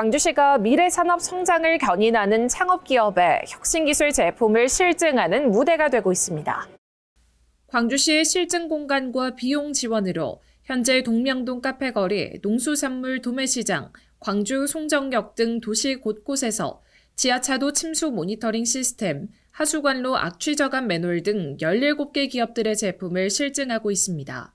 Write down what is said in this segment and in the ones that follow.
광주시가 미래 산업 성장을 견인하는 창업 기업의 혁신 기술 제품을 실증하는 무대가 되고 있습니다. 광주시의 실증 공간과 비용 지원으로 현재 동명동 카페거리, 농수산물 도매시장, 광주 송정역 등 도시 곳곳에서 지하차도 침수 모니터링 시스템, 하수관로 악취 저감 매놀 등 17개 기업들의 제품을 실증하고 있습니다.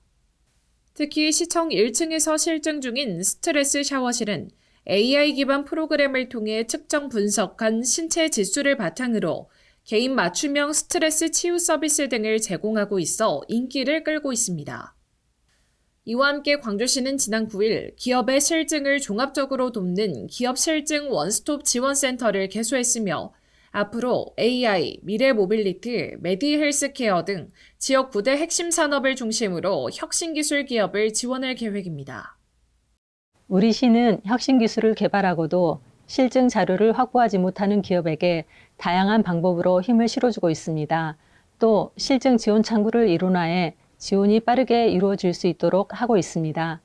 특히 시청 1층에서 실증 중인 스트레스 샤워실은 AI 기반 프로그램을 통해 측정 분석한 신체 지수를 바탕으로 개인 맞춤형 스트레스 치유 서비스 등을 제공하고 있어 인기를 끌고 있습니다. 이와 함께 광주시는 지난 9일 기업의 실증을 종합적으로 돕는 기업 실증 원스톱 지원센터를 개소했으며 앞으로 AI, 미래 모빌리티, 메디 헬스케어 등 지역 9대 핵심 산업을 중심으로 혁신기술 기업을 지원할 계획입니다. 우리 시는 혁신 기술을 개발하고도 실증 자료를 확보하지 못하는 기업에게 다양한 방법으로 힘을 실어주고 있습니다. 또 실증 지원 창구를 일원화해 지원이 빠르게 이루어질 수 있도록 하고 있습니다.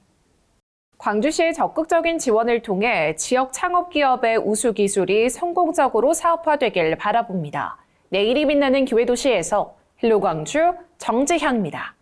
광주시의 적극적인 지원을 통해 지역 창업 기업의 우수 기술이 성공적으로 사업화되길 바라봅니다. 내일이 빛나는 기회도시에서 힐로광주 정지향입니다.